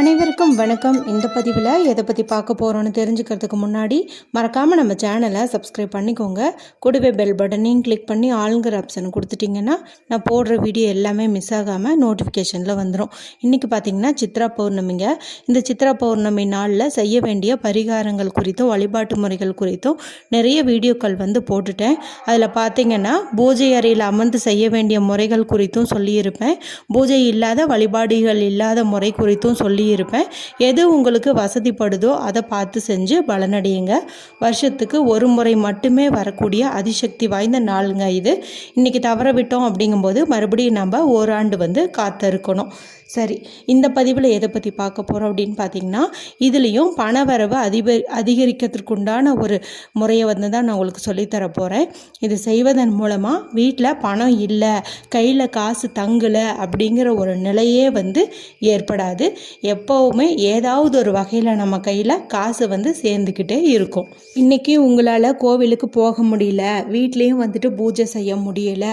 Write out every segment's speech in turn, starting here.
அனைவருக்கும் வணக்கம். இந்த பதிவில் எதை பற்றி பார்க்க போகிறோன்னு தெரிஞ்சுக்கிறதுக்கு முன்னாடி மறக்காமல் நம்ம சேனலை சப்ஸ்கிரைப் பண்ணிக்கோங்க. கூடவே பெல் பட்டனையும் கிளிக் பண்ணி ஆளுங்கிற ஆப்ஷன் கொடுத்துட்டிங்கன்னா நான் போடுற வீடியோ எல்லாமே மிஸ் ஆகாமல் நோட்டிஃபிகேஷனில் வந்துடும் இன்றைக்கி பார்த்தீங்கன்னா சித்ரா பௌர்ணமிங்க. இந்த சித்ரா பௌர்ணமி நாளில் செய்ய வேண்டிய பரிகாரங்கள் குறித்தும் வழிபாட்டு முறைகள் குறித்தும் நிறைய வீடியோக்கள் வந்து போட்டுட்டேன். அதில் பார்த்திங்கன்னா பூஜை அறையில் அமர்ந்து செய்ய வேண்டிய முறைகள் குறித்தும் சொல்லியிருப்பேன். பூஜை இல்லாத வழிபாடுகள் இல்லாத முறை குறித்தும் சொல்லி சொல்லியிருப்பேன் எது உங்களுக்கு வசதிப்படுதோ அதை பார்த்து செஞ்சு பலனடையுங்க. வருஷத்துக்கு ஒரு முறை மட்டுமே வரக்கூடிய அதிசக்தி வாய்ந்த நாளுங்க இது. இன்றைக்கி தவற விட்டோம் அப்படிங்கும்போது மறுபடியும் நம்ம ஓராண்டு வந்து காத்திருக்கணும். சரி இந்த பதிவில் எதை பற்றி பார்க்க போகிறோம் அப்படின்னு பார்த்தீங்கன்னா இதுலேயும் பணவரவு அதிப அதிகரிக்கிறதுக்குண்டான ஒரு முறையை வந்து தான் நான் உங்களுக்கு சொல்லித்தர போகிறேன் இது செய்வதன் மூலமாக வீட்டில் பணம் இல்லை கையில் காசு தங்கலை அப்படிங்கிற ஒரு நிலையே வந்து ஏற்படாது. எப்போவுமே ஏதாவது ஒரு வகையில் நம்ம கையில் காசு வந்து சேர்ந்துக்கிட்டே இருக்கும். இன்றைக்கி உங்களால் கோவிலுக்கு போக முடியல வீட்லேயும் வந்துட்டு பூஜை செய்ய முடியல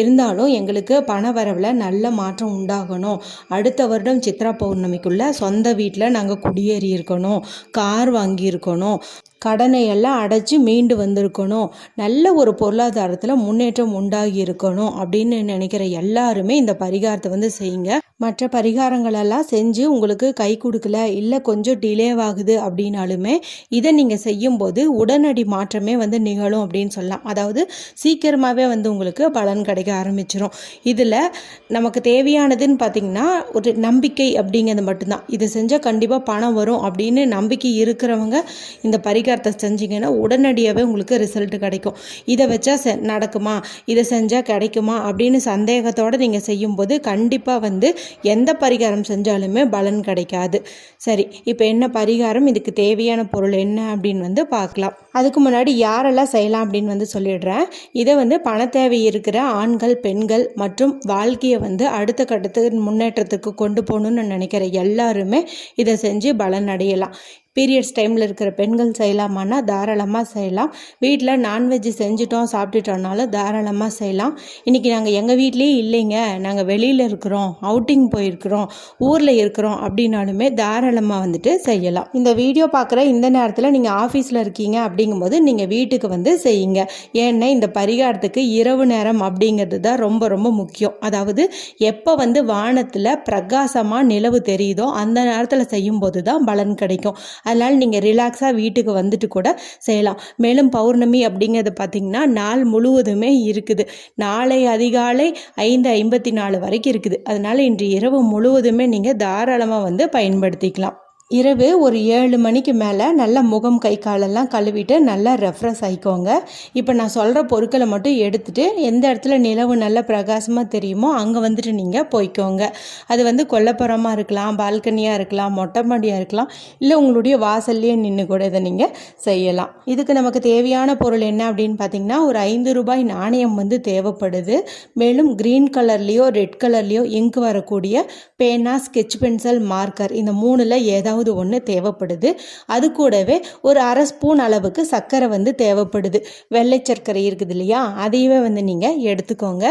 இருந்தாலும் எங்களுக்கு பண வரவில் நல்ல மாற்றம் உண்டாகணும். அடுத்த வருடம் சித்ரா பௌர்ணமிக்குள்ளே சொந்த வீட்டில் நாங்கள் குடியேறி இருக்கணும் கார் வாங்கியிருக்கணும் கடனை எல்லாம் அடைச்சி மீண்டு வந்திருக்கணும் நல்ல ஒரு பொருளாதாரத்தில் முன்னேற்றம் உண்டாகி இருக்கணும் அப்படின்னு நினைக்கிற எல்லாருமே இந்த பரிகாரத்தை வந்து செய்யுங்க. மற்ற பரிகாரங்களெல்லாம் செஞ்சு உங்களுக்கு கை கொடுக்கல இல்லை கொஞ்சம் டிலே ஆகுது அப்படின்னாலுமே இதை நீங்கள் செய்யும்போது உடனடி மாற்றமே வந்து நிகழும் அப்படின்னு சொல்லலாம். அதாவது சீக்கிரமாகவே வந்து உங்களுக்கு பலன் கிடைக்க ஆரம்பிச்சிரும். இதில் நமக்கு தேவையானதுன்னு பார்த்தீங்கன்னா ஒரு நம்பிக்கை அப்படிங்கிறது மட்டும்தான். இதை செஞ்சால் கண்டிப்பாக பணம் வரும் அப்படின்னு நம்பிக்கை இருக்கிறவங்க இந்த பரிகாரத்தை செஞ்சீங்கன்னா உடனடியாகவே உங்களுக்கு ரிசல்ட் கிடைக்கும். இதை வச்சா செ நடக்குமா? இதை செஞ்சால் கிடைக்குமா? அப்படின்னு சந்தேகத்தோடு நீங்கள் செய்யும்போது கண்டிப்பாக வந்து எந்த பரிகாரம் செஞ்சாலுமே பலன் கிடைக்காது. சரி இப்போ என்ன பரிகாரம்? இதுக்கு தேவையான பொருள் என்ன அப்படின்னு வந்து பார்க்கலாம். அதுக்கு முன்னாடி யாரெல்லாம் செய்யலாம் அப்படின்னு வந்து சொல்லிடுறேன். இதை வந்து பண தேவை இருக்கிற ஆண்கள் பெண்கள் மற்றும் வாழ்க்கையை வந்து அடுத்த கட்டத்துக்கு முன்னேற்றத்துக்கு கொண்டு போகணும்னு நினைக்கிற எல்லாருமே இதை செஞ்சு பலன் அடையலாம் பீரியட்ஸ் டைமில் இருக்கிற பெண்கள் செய்யலாமான்னா தாராளமாக செய்யலாம். வீட்டில் நான்வெஜ் செஞ்சுட்டோம் சாப்பிட்டுட்டோம்னாலும் தாராளமாக செய்யலாம். இன்றைக்கி நாங்கள் எங்கள் வீட்லேயே இல்லைங்க. நாங்கள் வெளியில் இருக்கிறோம் அவுட்டிங் போயிருக்கிறோம் ஊரில் இருக்கிறோம் அப்படின்னாலுமே தாராளமாக வந்துட்டு செய்யலாம். இந்த வீடியோ பார்க்குற இந்த நேரத்தில் நீங்கள் ஆஃபீஸில் இருக்கீங்க அப்படிங்கும்போது நீங்கள் வீட்டுக்கு வந்து செய்யுங்க. ஏன்னா இந்த பரிகாரத்துக்கு இரவு நேரம் அப்படிங்கிறது தான் ரொம்ப ரொம்ப முக்கியம். அதாவது எப்போ வந்து வானத்தில் பிரகாசமாக நிலவு தெரியுதோ அந்த நேரத்தில் செய்யும்போது தான் பலன் கிடைக்கும். அதனால் நீங்கள் ரிலாக்ஸாக வீட்டுக்கு வந்துட்டு கூட செய்யலாம். மேலும் பௌர்ணமி அப்படிங்கிறது பார்த்திங்கன்னா நாள் முழுவதுமே இருக்குது. நாளை அதிகாலை ஐந்து ஐம்பத்தி நாலு வரைக்கும் இருக்குது. அதனால் இன்று இரவு முழுவதுமே நீங்கள் தாராளமாக வந்து பயன்படுத்திக்கலாம். இரவு ஒரு ஏழு மணிக்கு மேலே நல்லா முகம் கை காலெல்லாம் கழுவிட்டு நல்லா ரெஃப்ரெஷ் ஆகிக்கோங்க இப்போ நான் சொல்கிற பொருட்களை மட்டும் எடுத்துகிட்டு எந்த இடத்துல நிலவு நல்லா பிரகாசமாக தெரியுமோ அங்கே வந்துட்டு நீங்கள் போய்க்கோங்க. அது வந்து கொல்லப்புறமாக இருக்கலாம் பால்கனியாக இருக்கலாம் மொட்டை மாடியாக இருக்கலாம் இல்லை உங்களுடைய வாசல்லையே நின்று கூட இதை நீங்கள் செய்யலாம். இதுக்கு நமக்கு தேவையான பொருள் என்ன அப்படின்னு பார்த்தீங்கன்னா ஒரு ஐந்து ரூபாய் நாணயம் வந்து தேவைப்படுது. மேலும் க்ரீன் கலர்லேயோ ரெட் கலர்லேயோ இங்கு வரக்கூடிய பேனா ஸ்கெட்ச் பென்சில் மார்க்கர் இந்த மூணில் ஏதாவது ஏதாவது ஒன்று தேவைப்படுது. அது கூடவே ஒரு அரை ஸ்பூன் அளவுக்கு சர்க்கரை வந்து தேவைப்படுது. வெள்ளை சர்க்கரை இருக்குது இல்லையா? அதையவே வந்து நீங்கள் எடுத்துக்கோங்க.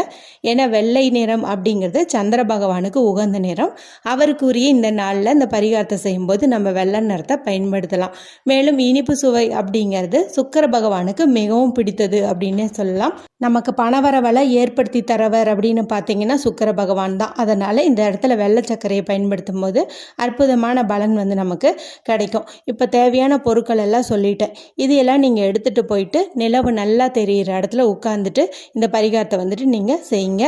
ஏன்னா வெள்ளை நிறம் அப்படிங்கிறது சந்திர பகவானுக்கு உகந்த நிறம். அவருக்குரிய இந்த நாளில் இந்த பரிகாரத்தை செய்யும்போது நம்ம வெள்ளை நிறத்தை பயன்படுத்தலாம். மேலும் இனிப்பு சுவை அப்படிங்கிறது சுக்கர பகவானுக்கு மிகவும் பிடித்தது அப்படின்னு சொல்லலாம். நமக்கு பணவரவலை ஏற்படுத்தி தரவர் அப்படின்னு பார்த்தீங்கன்னா சுக்கர பகவான் தான். அதனால் இந்த இடத்துல வெள்ளை சர்க்கரையை பயன்படுத்தும் போது அற்புதமான பலன் வந்து நமக்கு கிடைக்கும். இப்போ தேவையான பொருட்கள் எல்லாம் சொல்லிட்டேன். இது எல்லாம் நீங்கள் எடுத்துகிட்டு போயிட்டு நிலவு நல்லா தெரிகிற இடத்துல உட்காந்துட்டு இந்த பரிகாரத்தை வந்துட்டு நீங்கள் செய்யுங்க.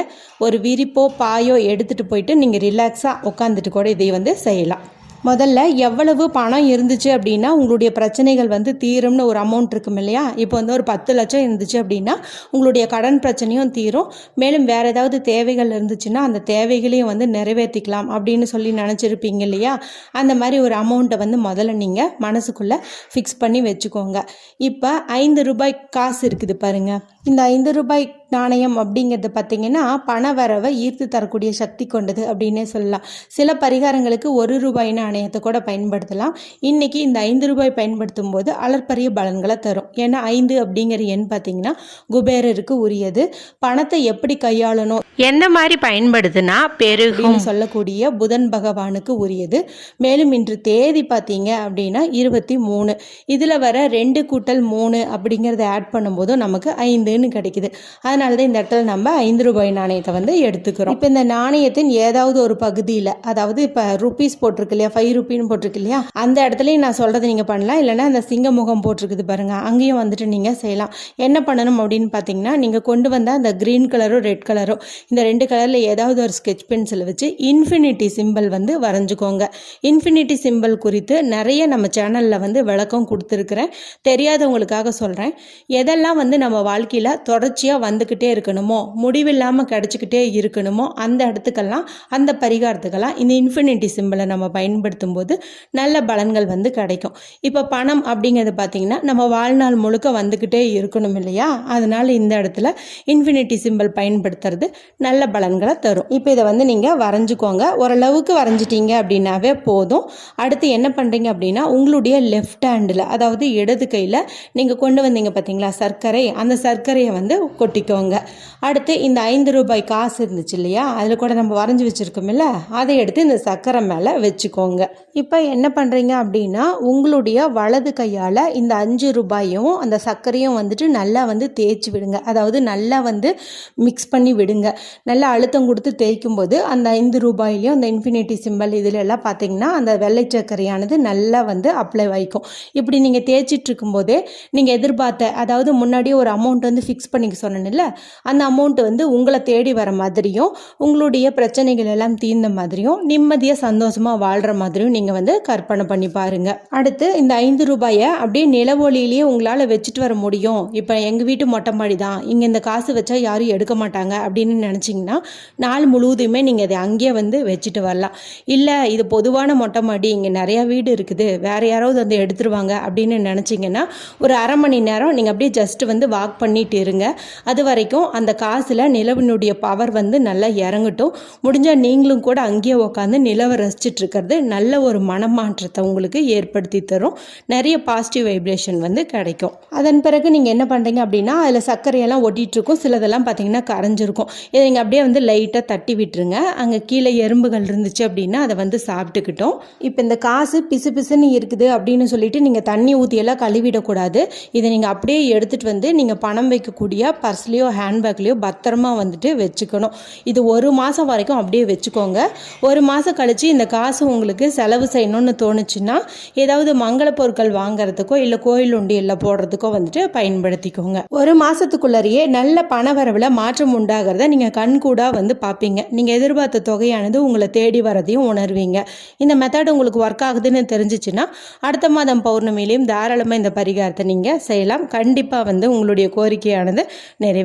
ஒரு விரிப்போ பாயோ எடுத்துகிட்டு போயிட்டு நீங்கள் ரிலாக்ஸாக உட்காந்துட்டு கூட இதை வந்து செய்யலாம். முதல்ல எவ்வளவு பணம் இருந்துச்சு அப்படின்னா உங்களுடைய பிரச்சனைகள் வந்து தீரும்னு ஒரு அமௌண்ட் இருக்கும் இல்லையா? இப்போ வந்து ஒரு பத்து லட்சம் இருந்துச்சு அப்படின்னா உங்களுடைய கடன் பிரச்சனையும் தீரும். மேலும் வேறு ஏதாவது தேவைகள் இருந்துச்சுன்னா அந்த தேவைகளையும் வந்து நிறைவேற்றிக்கலாம் அப்படின்னு சொல்லி நினச்சிருப்பீங்க இல்லையா? அந்த மாதிரி ஒரு அமௌண்ட்டை வந்து முதல்ல நீங்கள் மனசுக்குள்ளே ஃபிக்ஸ் பண்ணி வச்சுக்கோங்க. இப்போ ஐந்து ரூபாய் காசு இருக்குது பாருங்கள் இந்த ஐந்து ரூபாய் நாணயம் அப்படிங்கிறது பார்த்திங்கன்னா பண வரவை ஈர்த்து தரக்கூடிய சக்தி கொண்டது அப்படின்னே சொல்லலாம். சில பரிகாரங்களுக்கு ஒரு ரூபாய் நாணயத்தை கூட பயன்படுத்தலாம். இன்றைக்கி இந்த ஐந்து ரூபாய் பயன்படுத்தும் போது அளப்பரிய பலன்களை தரும். ஏன்னா ஐந்து அப்படிங்கிற எண் பார்த்திங்கன்னா குபேரருக்கு உரியது. பணத்தை எப்படி கையாளணும் எந்த மாதிரி பயன்படுதுன்னா பெருகும். சொல்லக்கூடிய புதன் பகவானுக்கு உரியது. மேலும் இன்று தேதி பார்த்தீங்க அப்படின்னா இருபத்தி மூணு. இதில் வர ரெண்டு கூட்டல் மூணு அப்படிங்கிறத ஆட் பண்ணும்போது நமக்கு ஐந்துன்னு கிடைக்குது. அதனால அதனால தான் இந்த இடத்துல நம்ம ஐந்து ரூபாய் நாணயத்தை வந்து எடுத்துக்கிறோம். இப்போ இந்த நாணயத்தின் ஏதாவது ஒரு பகுதியில் அதாவது இப்போ ருபீஸ் போட்டிருக்கு இல்லையா ஃபைவ் ருபின்னு போட்டிருக்கு இல்லையா அந்த இடத்துலையும் நான் சொல்கிறத நீங்கள் பண்ணலாம். இல்லைன்னா அந்த சிங்க முகம் போட்டிருக்குது பாருங்கள் அங்கேயும் வந்துட்டு நீங்கள் செய்யலாம். என்ன பண்ணணும் அப்படின்னு பார்த்தீங்கன்னா நீங்கள் கொண்டு வந்த அந்த க்ரீன் கலரோ ரெட் கலரோ இந்த ரெண்டு கலரில் ஏதாவது ஒரு ஸ்கெச் பென்சில் வச்சு இன்ஃபினிட்டி சிம்பிள் வந்து வரைஞ்சிக்கோங்க. இன்ஃபினிட்டி சிம்பிள் குறித்து நிறைய நம்ம சேனலில் வந்து விளக்கம் கொடுத்துருக்குறேன். தெரியாதவங்களுக்காக சொல்கிறேன் எதெல்லாம் வந்து நம்ம வாழ்க்கையில் தொடர்ச்சியாக வந்து கொடுத்துக்கிட்டே இருக்கணுமோ? முடிவில்லாமல் கிடச்சிக்கிட்டே இருக்கணுமோ? அந்த இடத்துக்கெல்லாம் அந்த பரிகாரத்துக்கெல்லாம் இந்த இன்ஃபினிட்டி சிம்பிளை நம்ம பயன்படுத்தும் போது நல்ல பலன்கள் வந்து கிடைக்கும். இப்போ பணம் அப்படிங்கிறது பார்த்திங்கன்னா நம்ம வாழ்நாள் முழுக்க வந்துக்கிட்டே இருக்கணும் இல்லையா? அதனால் இந்த இடத்துல இன்ஃபினிட்டி சிம்பிள் பயன்படுத்துறது நல்ல பலன்களை தரும். இப்போ இதை வந்து நீங்கள் வரைஞ்சிக்கோங்க. ஓரளவுக்கு வரைஞ்சிட்டீங்க அப்படின்னாவே போதும். அடுத்து என்ன பண்ணுறீங்க அப்படின்னா உங்களுடைய லெஃப்ட் ஹேண்டில் அதாவது இடது கையில் நீங்கள் கொண்டு வந்தீங்க பார்த்தீங்களா சர்க்கரை? அந்த சர்க்கரையை வந்து கொட்டிக்கோங்க. அடுத்து இந்த ஐந்து ரூபாய் காசு இருந்துச்சு இல்லையா? அதில் கூட நம்ம வரைஞ்சி வச்சுருக்கோம்ல? அதை எடுத்து இந்த சர்க்கரை மேலே வச்சுக்கோங்க. இப்போ என்ன பண்ணுறீங்க அப்படின்னா உங்களுடைய வலது கையால் இந்த அஞ்சு ரூபாயும் அந்த சர்க்கரையும் வந்துட்டு நல்லா வந்து தேய்ச்சி விடுங்க. அதாவது நல்லா வந்து மிக்ஸ் பண்ணி விடுங்க. நல்லா அழுத்தம் கொடுத்து தேய்க்கும் போது அந்த ஐந்து ரூபாயிலையும் அந்த இன்ஃபினிட்டி சிம்பல் இதில் எல்லாம் பார்த்தீங்கன்னா அந்த வெள்ளை சர்க்கரையானது நல்லா வந்து அப்ளை ஆகிக்கும் இப்படி நீங்கள் தேய்ச்சிட்டு இருக்கும்போதே நீங்கள் எதிர்பார்த்த அதாவது முன்னாடியே ஒரு அமௌண்ட் வந்து ஃபிக்ஸ் பண்ணிக்க சொன்னேன்ல அந்த அமௌண்ட் வந்து உங்களை தேடி வர மாதிரியும் உங்களுடைய பிரச்சனைகள் எல்லாம் தீர்ந்த மாதிரியும் நிம்மதியாக சந்தோஷமாக வாழ்கிற மாதிரியும் நீங்கள் வந்து கற்பனை பண்ணி பாருங்க. அடுத்து இந்த ஐந்து ரூபாயை அப்படியே நிலவொலியிலேயே உங்களால் வச்சுட்டு வர முடியும். இப்போ எங்கள் வீட்டு மொட்டை மாடி தான். இங்கே இந்த காசு வச்சா யாரும் எடுக்க மாட்டாங்க அப்படின்னு நினச்சிங்கன்னா நாள் முழுவதுமே நீங்கள் அதை அங்கேயே வந்து வச்சுட்டு வரலாம். இல்லை இது பொதுவான மொட்டை மாடி இங்கே நிறையா வீடு இருக்குது. வேறு யாராவது வந்து எடுத்துருவாங்க அப்படின்னு நினச்சிங்கன்னா ஒரு அரை மணி நேரம் நீங்கள் அப்படியே ஜஸ்ட் வந்து வாக் பண்ணிட்டு இருங்க. அது வரைக்கும் அந்த காசில் நிலவினுடைய பவர் வந்து நல்லா இறங்கட்டும். முடிஞ்சால் நீங்களும் கூட அங்கேயே உட்காந்து நிலவை ரசிச்சிட்டு இருக்கிறது நல்ல ஒரு மனமாற்றத்தை உங்களுக்கு ஏற்படுத்தி தரும். நிறைய பாசிட்டிவ் வைப்ரேஷன் வந்து கிடைக்கும். அதன் பிறகு நீங்கள் என்ன பண்ணுறீங்க அப்படின்னா அதில் சர்க்கரையெல்லாம் ஒட்டிகிட்ருக்கும் சிலதெல்லாம் பார்த்தீங்கன்னா கரைஞ்சிருக்கும். இதை நீங்கள் அப்படியே வந்து லைட்டாக தட்டி விட்டுருங்க. அங்கே கீழே எறும்புகள் இருந்துச்சு அப்படின்னா அதை வந்து சாப்பிட்டுக்கிட்டோம். இப்போ இந்த காசு பிசு பிசுன்னு இருக்குது அப்படின்னு சொல்லிட்டு நீங்கள் தண்ணி ஊற்றியெல்லாம் கழுவிடக்கூடாது. இதை நீங்கள் அப்படியே எடுத்துகிட்டு வந்து நீங்கள் பணம் வைக்கக்கூடிய பர்ஸ்லேயோ ஹேண்ட்பேக்லேயோ பத்திரமா வந்துட்டு வச்சுக்கணும். இது ஒரு மாதம் வரைக்கும் அப்படியே வச்சுக்கோங்க. ஒரு மாதம் கழித்து இந்த காசு உங்களுக்கு செலவு செய்யணும்னு தோணுச்சுன்னா ஏதாவது மங்கள பொருட்கள் வாங்குறதுக்கோ இல்லை கோயில் உண்டியலில் போடுறதுக்கோ வந்துட்டு பயன்படுத்திக்கோங்க. ஒரு மாதத்துக்குள்ளேயே நல்ல பணவரவில் மாற்றம் உண்டாகிறத நீங்கள் கண்கூடாக வந்து பார்ப்பீங்க நீங்கள் எதிர்பார்த்த தொகையானது உங்களை தேடி வரதையும் உணர்வீங்க. இந்த மெத்தட் உங்களுக்கு ஒர்க் ஆகுதுன்னு தெரிஞ்சிச்சுன்னா அடுத்த மாதம் பௌர்ணமியிலையும் தாராளமாக இந்த பரிகாரத்தை நீங்கள் செய்யலாம். கண்டிப்பாக வந்து உங்களுடைய கோரிக்கையானது